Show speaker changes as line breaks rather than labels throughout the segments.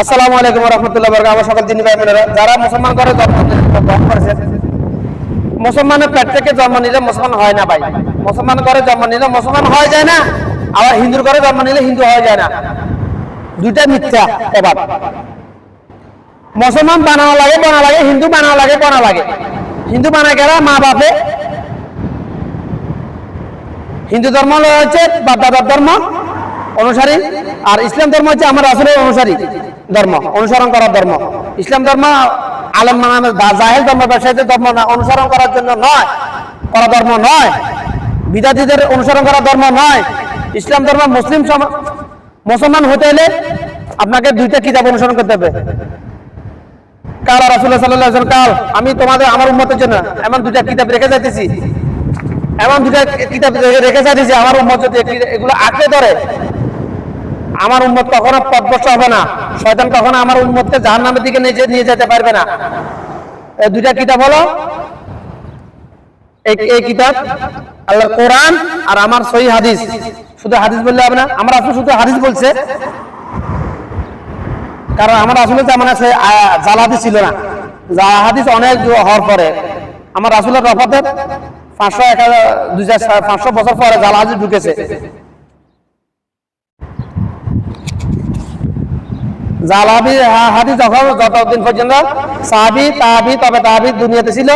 আসসালামু আলাইকুম রহমতুল্লাহ আমার সকল ভাই বোনেরা, যারা মুসলমান করে মুসলমানের পেট থেকে জন্ম নিলে মুসলমান হয় না ভাই। মুসলমান করে জন্ম নিলে মুসলমান হয়ে যায় না, আবার হিন্দুর করে জন্ম নিলে হিন্দু হয়ে যায় না। দুইটা মিথ্যা এবার। মুসলমান বানানো লাগে বানা লাগে, হিন্দু বানানো লাগে বানা লাগে। হিন্দু বানা গেলে মা বাপে হিন্দু ধর্ম হচ্ছে বাপ দাদার ধর্ম। অনুসারী আর ইসলাম ধর্ম হচ্ছে আমার আসলে অনুসারী ধর্ম, অনুসরণ করার ধর্ম। ইসলাম ধর্ম আলম জাহেল ধর্ম, ব্যবসায়ীদের ধর্ম না, অনুসরণ করার জন্য নয়, করা ধর্ম নয়। বিদ্যার্থীদের অনুসরণ করা ধর্ম নয়। ইসলাম ধর্ম মুসলিম মুসলমান হতে হলে আপনাকে দুইটা কিতাব অনুসরণ করতে হবে। কাল রাসুল্লাহ সাল্লাহ কাল, আমি তোমাদের, আমার উন্মতের জন্য এমন দুইটা কিতাব রেখে যাইতেছি। এমন দুটা কিতাব রেখে- যাইতেছি, আমার এগুলো- এগুলো আঁকড়ে ধরে আমার উন্মত কখনো পদভ্রষ্ট হবে না। শয়তান কখনো আমার উন্মতকে জাহান নামের দিকে নিয়ে নিয়ে যেতে পারবে না। এই দুইটা কিতাব হলো। এই কিতাব আল্লাহর কোরআন আর আমার সহি হাদিস। শুধু হাদিস বললে হবে না, আমার আসলে শুধু হাদিস বলছে। কারণ আমার আসলে যেমন আছে জালাদি ছিল না। জালা হাদিস অনেক হওয়ার পরে আমার আসলে রফাতের পাঁচশো এক হাজার দুই হাজার পাঁচশো বছর পরে জালা হাদিস ঢুকেছে। জালাবি হাদি যখন যতদিন পর্যন্ত তবে দুনিয়াতে ছিল,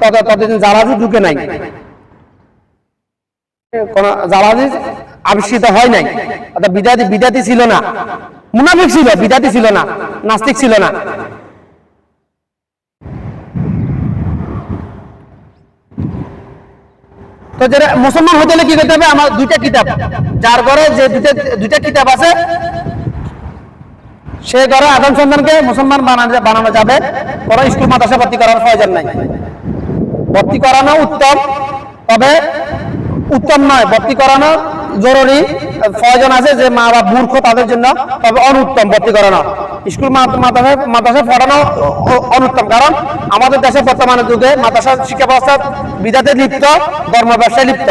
তত ততদিন জালাজি ঢুকে নাই। কোন জালাজি আবিষ্কৃত হয় নাই। অর্থাৎ ছিল না। মুনাফিক ছিল ছিল না, নাস্তিক ছিল না। তো যেটা মুসলমান হতে হলে কি করতে হবে? আমার দুইটা কিতাব। যার ঘরে যে দুইটা দুইটা কিতাব আছে সে ঘরে আদম সন্তানকে মুসলমান বানানো যাবে। কোনো স্কুল, মাদ্রাসা ভর্তি করার প্রয়োজন নাই। ভর্তি করানো উত্তম, তবে উত্তম নয়, ভর্তি করানো জরুরি। প্রয়োজন আছে যে মা বা মূর্খ তাদের জন্য, তবে অনুত্তম ভর্তি করানো। স্কুল মাদ্রাসায় পড়ানো অনুত্তম। কারণ আমাদের দেশে বর্তমানে যুগে মাদ্রাসা শিক্ষা ব্যবস্থা বিদাতে লিপ্ত, ধর্ম ব্যবসায় লিপ্ত।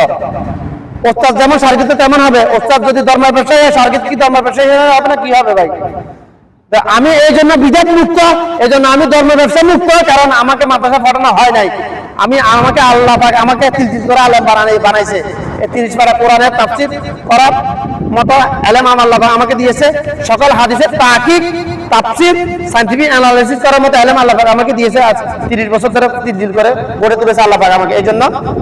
ওস্তাদ যেমন সার্কিত তেমন হবে। ওস্তাদ যদি ধর্ম ব্যবসায়ী সার্কিত কি ধর্ম ব্যবসায়ী হয় আপনার কি হবে ভাই? তা আমি এই জন্য বিজাত মুক্ত, এই জন্য আমি ধর্ম ব্যবসা মুক্ত, কারণ আমাকে মাদ্রাসা পড়ানো হয় নাই। আমি, আমাকে আল্লাহ আমাকে তিরিশ করে আলেম বানাই বানাইছে। তিরিশ পারা কোরআনের তাফসির করার মতো আলেম আল্লাহ আমাকে দিয়েছে। সকল হাদিসের তাকিক তাফসির সাইন্টিফিক অ্যানালাইসিস করার মতো আলেম আল্লাহ আমাকে দিয়েছে আজ। তিরিশ বছর ধরে দিন করে গড়ে তুলেছে আল্লাহ আমাকে। এই জন্য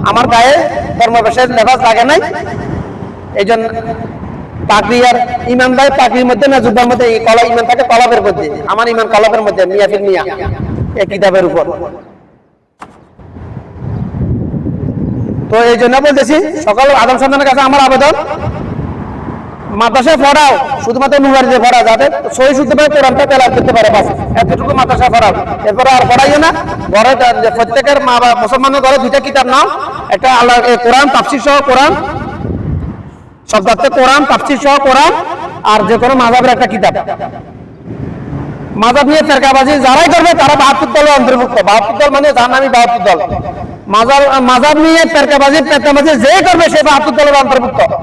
আমার গায়ে ধর্ম ব্যবসায়ের লেবাস লাগে নাই। এই জন্য আর ভাই মধ্যে না যুদ্ধের মধ্যে কলা ইমান থাকে কলাপের মধ্যে আমার ইমান কলাপের মধ্যে, মিয়া কিতাবের উপর। তো এই জন্য বলতেছি আদম সন্তানের কাছে আমার আবেদন। মাদ্রাসায় পড়াও, শুধুমাত্র নুবারিতে পড়া যাতে সহি শুদ্ধ ভাবে কোরআনটা তেলাওয়াত করতে পারে, বাস। এতটুকু মাদ্রাসায় পড়াও। এরপরে আর পড়াইও না। ঘরে প্রত্যেকের মা বা মুসলমানের ঘরে দুইটা কিতাব নাও। একটা আল্লাহ কোরআন, তাফসির সহ কোরআন। কোরআন তাফসির সহ কোরআন আর যে কোনো মাজাবের একটা কিতাব। মাজাব নিয়ে ফেরকাবাজি যারাই করবে তারা বাহাত্তর দলের অন্তর্ভুক্ত। বাহাত্তর দল মানে যার নামই বাহাত্তর দল। মাজাব মাজাব নিয়ে ফেরকাবাজি ফেরকাবাজি যে করবে সে বাহাত্তর দলের অন্তর্ভুক্ত।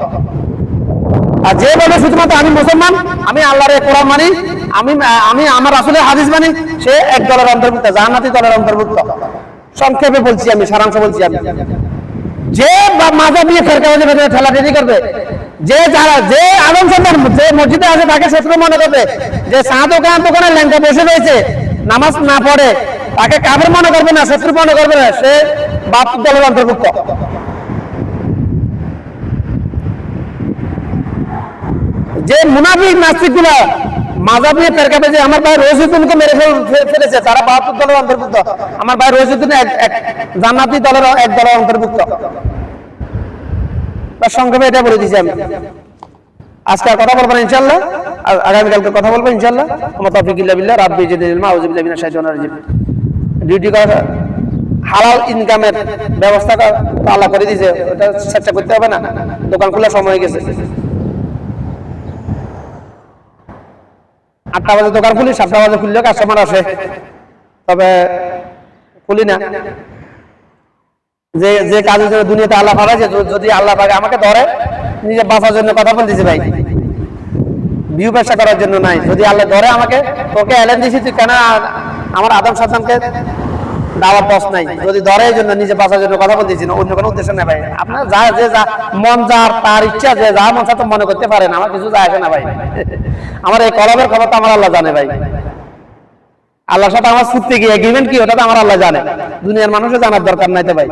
আর যে শুধুমাত্র আমি মুসলমান, আমি আল্লাহর কোরআন মানি, আমি আমি, আমার আসলে হাদিস মানি, সে এক দলের অন্তর্ভুক্ত জাহান্নাতি দলের অন্তর্ভুক্ত। সংক্ষেপে বলছি আমি, সারাংশ বলছি আমি। যে বা- মাথা দিয়ে ফেরকাবাজি ভেতরে ঠেলি করবে যে যারা যে আলম সন্তান যে মসজিদে আছে, তাকে শত্রু মনে করবে যে সাত ওখান দোকানে ল্যাংটা বসে রয়েছে, নামাজ না পড়ে, তাকে কাবের মনে করবে না শত্রু মনে করবে না, সে বাপ দলের অন্তর্ভুক্ত। যে মুনাফিক নাস্তিকগুলা মাজাব নিয়ে ফেরকাবে যে, আমার ভাই রহিসুদ্দিনকে মেরে ফেল- ফেলেছে, তারা বাহাত্তর দলের অন্তর্ভুক্ত। আমার ভাই রহিসুদ্দিন এক এক জান্নাতি দলের এক দলের অন্তর্ভুক্ত। তার সংক্ষেপে এটা বলে দিয়েছি আমি। আজকে কথা বলব না ইনশাল্লাহ আগামীকালকে কথা বলব ইনশাল্লাহ আমার তফিক ইল্লা বিল্লাহ, রাব্বি জিদিল ইলমা আউযুবিল্লাহি মিনাশ শাইতানির রাজিম। ডিউটি করা হালাল ইনকামের ব্যবস্থা তো আল্লাহ করে দিয়েছে, ওটা চেষ্টা করতে হবে না। দোকান খোলার সময় গেছে। আটটা বাজে দোকান খুলি, সাতটা বাজে খুললেও কাস্টমার আসে। তবে খুলি না। যে যে কাজের জন্য দুনিয়াতে আল্লাহ পাঠাইছে যদি আল্লাহ পাকে আমাকে ধরে, নিজে বাঁচার জন্য কথা বলতেছি ভাই। ভিউ ব্যবসা করার জন্য নাই, যদি আল্লাহ ধরে আমাকে, তোকে এলেন দিছি, তুই কেন আমার আদম সন্তানকে দাওয়ার পথ নাই? যদি ধরে, এই জন্য নিজে বাঁচার জন্য কথা বলতেছি না, অন্য কোনো উদ্দেশ্য নেই ভাই। আপনার যা, যে যা, মন যার, তার ইচ্ছা, যে যা মন তো মনে করতে পারেন, আমার কিছু যায় আসে না ভাই। আমার এই কলমের খবর তো আমার আল্লাহ জানে ভাই। আল্লাহর সাথে আমার ছুটতে গিয়ে এগ্রিমেন্ট কি? ওটা তো আমার আল্লাহ জানে। দুনিয়ার মানুষের জানার দরকার নাই তো ভাই।